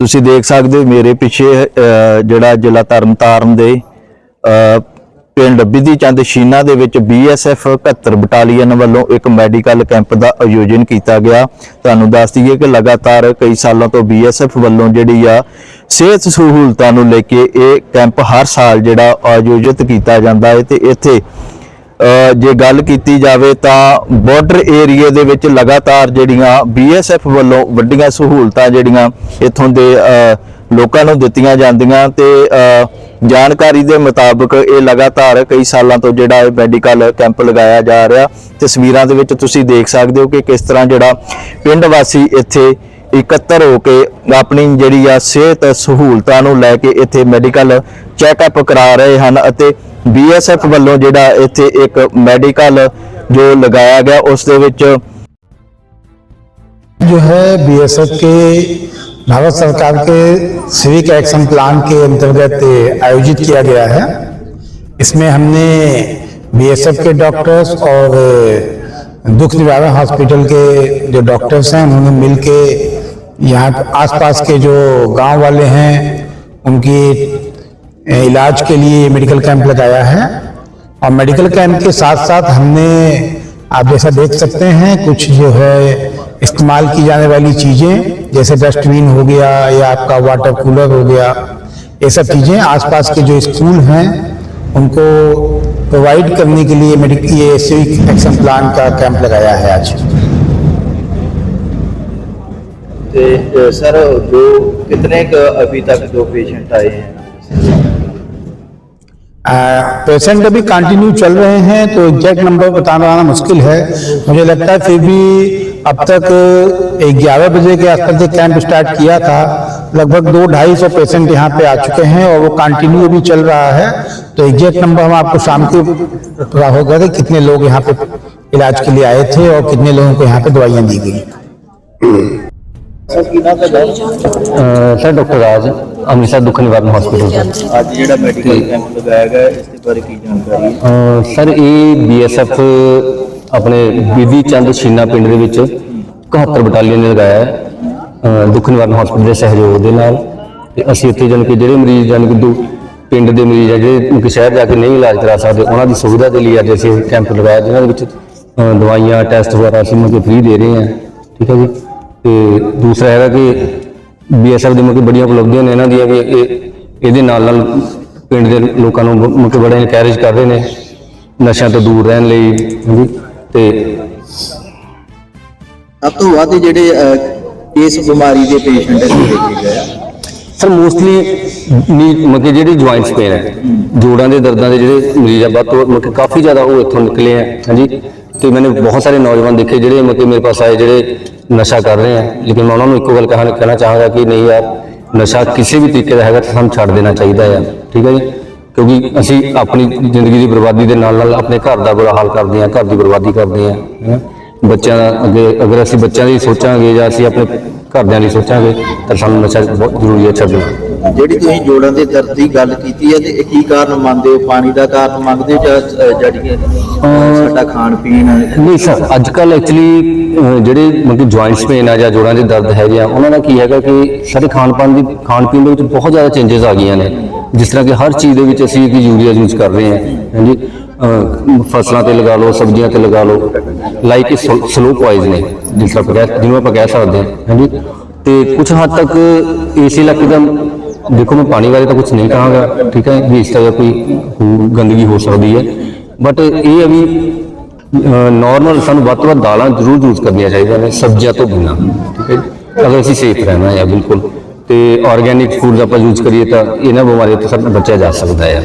ਤੁਸੀਂ ਦੇਖ ਸਕਦੇ ਹੋ ਮੇਰੇ ਪਿੱਛੇ ਜਿਹੜਾ ਜ਼ਿਲ੍ਹਾ ਤਰਨਤਾਰਨ ਦੇ ਪਿੰਡ ਬਿਧੀ ਚੰਦ ਸ਼ੀਨਾ ਦੇ ਵਿੱਚ BSF 71 ਬਟਾਲੀਅਨ ਵੱਲੋਂ ਇੱਕ ਮੈਡੀਕਲ ਕੈਂਪ ਦਾ ਆਯੋਜਨ ਕੀਤਾ ਗਿਆ। ਤੁਹਾਨੂੰ ਦੱਸ ਦਈਏ ਕਿ ਲਗਾਤਾਰ ਕਈ ਸਾਲਾਂ ਤੋਂ BSF ਵੱਲੋਂ ਜਿਹੜੀ ਆ ਸਿਹਤ ਸਹੂਲਤਾਂ ਨੂੰ ਲੈ ਕੇ ਇਹ ਕੈਂਪ ਹਰ ਸਾਲ ਜਿਹੜਾ ਆਯੋਜਿਤ ਕੀਤਾ ਜਾਂਦਾ ਹੈ ਤੇ ਇੱਥੇ ਜੇ ਗੱਲ ਕੀਤੀ ਜਾਵੇ ਤਾਂ ਬਾਰਡਰ ਏਰੀਆ ਦੇ ਵਿੱਚ ਲਗਾਤਾਰ ਜਿਹੜੀਆਂ BSF ਵੱਲੋਂ ਵੱਡੀਆਂ ਸਹੂਲਤਾਂ ਜਿਹੜੀਆਂ ਇੱਥੋਂ ਦੇ ਲੋਕਾਂ ਨੂੰ ਦਿੱਤੀਆਂ ਜਾਂਦੀਆਂ ਤੇ ਜਾਣਕਾਰੀ ਦੇ ਮੁਤਾਬਕ ਇਹ ਲਗਾਤਾਰ ਕਈ ਸਾਲਾਂ ਤੋਂ ਜਿਹੜਾ ਇਹ ਮੈਡੀਕਲ ਕੈਂਪ ਲਗਾਇਆ ਜਾ ਰਿਹਾ। ਤਸਵੀਰਾਂ ਦੇ ਵਿੱਚ ਤੁਸੀਂ ਦੇਖ ਸਕਦੇ ਹੋ ਕਿ ਕਿਸ ਤਰ੍ਹਾਂ ਜਿਹੜਾ ਪਿੰਡ ਵਾਸੀ ਇੱਥੇ ਇਕੱਤਰ ਹੋ ਕੇ ਆਪਣੀ ਜਿਹੜੀ ਆ ਸਿਹਤ ਸਹੂਲਤਾਂ ਨੂੰ ਲੈ ਕੇ ਇੱਥੇ ਮੈਡੀਕਲ ਚੈੱਕਅਪ ਕਰਾ ਰਹੇ ਹਨ ਅਤੇ BSF ਵੱਲੋਂ ਜਿਹੜਾ ਇੱਥੇ ਇੱਕ ਮੈਡੀਕਲ ਜੋ ਲਗਾਇਆ ਗਿਆ ਉਸ ਦੇ ਵਿੱਚ जो है बीएसएफ के भारत सरकार के सिविक एक्शन प्लान के अंतर्गत आयोजित किया गया है इसमें हमने बीएसएफ के डॉक्टर्स और दुख निवारण हॉस्पिटल के जो डॉक्टर्स हैं उन्होंने मिलके यहाँ आसपास के जो गांव वाले हैं उनकी इलाज के लिए मेडिकल कैंप लगाया है। और मेडिकल कैंप के साथ साथ हमने, आप जैसा देख सकते हैं, कुछ जो है, इस्तेमाल की जाने वाली चीज़ें, जैसे डस्टबिन हो गया, या आपका वाटर कूलर हो गया, ये सब चीज़ें आसपास के जो स्कूल हैं, उनको प्रोवाइड करने के लिए मेडिकल ये सिविक एक्शन प्लान का कैंप लगाया है आज। तो, सर जो कितने का अभी तक जो पेशेंट आए हैं? पेशेंट अभी कंटिन्यू चल रहे हैं तो एग्जैक्ट नंबर बताना मुश्किल है। मुझे लगता है फिर भी अब तक ग्यारह बजे के आसपास कैंप स्टार्ट किया था, लगभग दो ढाई सौ पेशेंट यहाँ पे आ चुके हैं और वो कंटिन्यू अभी चल रहा है। तो एग्जैक्ट नंबर हम आपको शाम को पता होगा कि कितने लोग यहाँ पे इलाज के लिए आए थे और कितने लोगों को यहाँ पे दवाइयाँ दी गई। ਅਹ sir doctor Raj Amritsar Dukh Nivaran hospital ਤੋਂ। ਅੱਜ ਜਿਹੜਾ ਮੈਡੀਕਲ ਕੈਂਪ ਲਗਾਇਆ ਗਿਆ ਇਸ ਦੇ ਬਾਰੇ ਕੀ ਜਾਣਕਾਰੀ ਹੈ? ਸਰ ਇਹ ਬੀਐਸਐਫ ਆਪਣੇ ਬੀਬੀ ਚੰਦ ਸ਼ੀਨਾ ਪਿੰਡ ਦੇ ਵਿੱਚ 71 ਬਟਾਲੀਅਨ ਨੇ ਲਗਾਇਆ ਹੈ। ਦੁੱਖ ਨਿਵਾਰਨ ਹਸਪੀਟਲ ਦੇ ਸਹਿਯੋਗ ਦੇ ਨਾਲ। ਤੇ ਅਸੀਂ ਇੱਥੇ ਜਾਣੀ ਕਿ ਜਿਹੜੇ ਮਰੀਜ਼ ਜਾਣੀ ਕਿ ਪਿੰਡ ਦੇ ਮਰੀਜ਼ ਆ ਜਿਹੜੇ ਕਿ ਸ਼ਹਿਰ ਜਾ ਕੇ ਨਹੀਂ ਇਲਾਜ ਕਰਾ ਸਕਦੇ ਉਹਨਾਂ ਦੀ ਸੁਵਿਧਾ ਦੇ ਲਈ ਅੱਜ ਅਸੀਂ ਕੈਂਪ ਲਗਾਇਆ ਜਿਹਨਾਂ ਦੇ ਵਿੱਚ ਦਵਾਈਆਂ ਟੈਸਟ ਵਗੈਰਾ ਅਸੀਂ ਮੁਕੇ ਫ੍ਰੀ ਦੇ ਰਹੇ ਹਾਂ। ਠੀਕ ਹੈ ਜੀ? ਤੇ ਦੂਸਰਾ ਹੈਗਾ ਕਿ ਬੀਐਸਐਫ ਦੇ ਮੁਕੇ ਬੜੀਆਂ ਉਪਲਬਧੀਆਂ ਨੇ ਇਹਨਾਂ ਦੀਆਂ ਵੀ ਇਹ ਇਹਦੇ ਨਾਲ ਨਾਲ ਪਿੰਡ ਦੇ ਲੋਕਾਂ ਨੂੰ ਮੁਕੇ ਬੜਾ ਇਨਕਰੇਜ ਕਰ ਰਹੇ ਨੇ ਨਸ਼ਿਆਂ ਤੋਂ ਦੂਰ ਰਹਿਣ ਲਈ ਹਾਂਜੀ ਤੇ ਸਭ ਤੋਂ ਵੱਧ ਜਿਹੜੇ ਅਹ, ਇਸ ਬਿਮਾਰੀ ਦੇ ਪੇਸ਼ੈਂਟ ਇੱਥੇ ਦੇਖੇ ਗਏ ਆ। ਸਰ ਮੋਸਟਲੀ ਨੀ ਮਤਲਬ ਜਿਹੜੀ ਜੁਆਇੰਟਸ ਪੇਨ ਹੈ ਜੋੜਾਂ ਦੇ ਦਰਦਾਂ ਦੇ ਜਿਹੜੇ ਮਰੀਜ਼ ਆ ਵੱਧ ਤੋਂ ਮਤਲਬ ਕਾਫੀ ਜ਼ਿਆਦਾ ਉਹ ਇੱਥੋਂ ਨਿਕਲੇ ਆ ਹਾਂਜੀ ਤੇ ਮੈंने ਬਹੁਤ ਸਾਰੇ ਨੌਜਵਾਨ ਦੇਖੇ ਜਿਹੜੇ ਮਤਲਬ ਮੇਰੇ ਪਾਸ ਆਏ ਜਿਹੜੇ ਨਸ਼ਾ ਕਰ ਰਹੇ ਆ ਲੇਕਿਨ ਮੈਂ ਉਹਨਾਂ ਨੂੰ ਇੱਕੋ ਗੱਲ ਕਹਿਣਾ ਕਹਿਣਾ ਚਾਹਾਂਗਾ ਕਿ ਨਹੀਂ ਯਾਰ, ਨਸ਼ਾ ਕਿਸੇ ਵੀ ਤਰੀਕੇ ਦਾ ਹੈਗਾ ਤਾਂ ਸਾਨੂੰ ਛੱਡ ਦੇਣਾ ਚਾਹੀਦਾ ਆ ਠੀਕ ਹੈ ਜੀ? ਕਿਉਂਕਿ ਅਸੀਂ ਆਪਣੀ ਜ਼ਿੰਦਗੀ ਦੀ ਬਰਬਾਦੀ ਦੇ ਨਾਲ ਨਾਲ ਆਪਣੇ ਘਰ ਦਾ ਬੁਰਾ ਹਾਲ ਕਰਦੇ ਹਾਂ, ਘਰ ਦੀ ਬਰਬਾਦੀ ਕਰਦੇ ਹਾਂ, ਹੈਂ। ਬੱਚਿਆਂ ਦਾ ਅੱਗੇ ਅਗਰ ਅਸੀਂ ਬੱਚਿਆਂ ਦੀ ਸੋਚਾਂਗੇ ਜਾਂ ਅਸੀਂ ਆਪਣੇ ਘਰਦਿਆਂ ਦੀ ਸੋਚਾਂਗੇ, ਤਾਂ ਸਾਨੂੰ ਨਸ਼ਾ ਬਹੁਤ ਜ਼ਰੂਰੀ ਹੈ ਛੱਡਣਾ ਜਿਹੜੀ ਤੁਸੀਂ ਜੋੜਾਂ ਦੇ ਦਰਦ ਦੀ ਗੱਲ ਕੀਤੀ ਹੈ ਤੇ ਇਹ ਕੀ ਕਾਰਨ ਮੰਨਦੇ ਹੋ? ਪਾਣੀ ਦਾ ਕਾਰਨ ਮੰਨਦੇ ਹੋ ਜਾਂ ਅਹ, ਸਾਡਾ ਖਾਣ ਪੀਣ ਨਹੀਂ ਸਰ ਅੱਜ ਕੱਲ ਐਕਚੁਅਲੀ ਜਿਹੜੇ ਮਤਲਬ ਜੁਆਇੰਟਸ ਪੇਨ ਆ ਜਾਂ ਜੋੜਾਂ ਦੇ ਦਰਦ ਹੈਗੇ ਆ ਉਹਨਾਂ ਦਾ ਕੀ ਹੈਗਾ ਕਿ ਸਾਡੇ ਖਾਣ ਪਾਣ ਦੀ ਖਾਣ ਪੀਣ ਦੇ ਵਿੱਚ ਬਹੁਤ ਜ਼ਿਆਦਾ ਚੇਂਜਸ ਆ ਗਈਆਂ ਨੇ। ਜਿਸ ਤਰ੍ਹਾਂ ਕਿ ਹਰ ਚੀਜ਼ ਦੇ ਵਿੱਚ ਅਸੀਂ ਇੱਕ ਯੂਰੀਆ ਯੂਜ਼ ਕਰ ਰਹੇ ਹਾਂ। ਹਾਂਜੀ? ਫਸਲਾਂ ਤੇ ਲਗਾ ਲਓ ਸਬਜ਼ੀਆਂ ਤੇ ਲਗਾ ਲਓ ਲਾਈਕ ਸਲੋ ਨੇ ਜਿਸ ਤਰ੍ਹਾਂ ਜਿਹਨੂੰ ਆਪਾਂ ਕਹਿ ਸਕਦੇ ਹਾਂ। ਹਾਂਜੀ? ਤੇ ਕੁਝ ਹੱਦ ਤੱਕ ਇਸ ਇਲਾਕੇ ਦਾ ਦੇਖੋ ਮੈਂ ਪਾਣੀ ਬਾਰੇ ਤਾਂ ਕੁਝ ਨਹੀਂ ਕਹਾਂਗਾ, ਠੀਕ ਹੈ, ਵੀ ਇਸ ਤਰ੍ਹਾਂ ਦਾ ਕੋਈ ਗੰਦਗੀ ਹੋ ਸਕਦੀ ਹੈ। ਬਟ ਇਹ ਹੈ ਵੀ ਨਾਰਮਲ ਸਾਨੂੰ ਵੱਧ ਤੋਂ ਵੱਧ ਦਾਲਾਂ ਜ਼ਰੂਰ ਯੂਜ਼ ਕਰਨੀਆਂ ਚਾਹੀਦੀਆਂ ਨੇ, ਸਬਜ਼ੀਆਂ ਤੋਂ ਬਿਨਾਂ, ਠੀਕ ਹੈ ਅਗਰ ਅਸੀਂ ਸੇਫ ਰਹਿਣਾ ਹੈ, ਬਿਲਕੁਲ। ਤੇ ਆਰਗੇਨਿਕ ਫੂਡ ਆਪਾਂ ਯੂਜ਼ ਕਰੀਏ ਤਾਂ ਇਹਨਾਂ ਬਿਮਾਰੀਆਂ ਤੋਂ ਸਾਨੂੰ ਬਚਿਆ ਜਾ ਸਕਦਾ ਹੈ।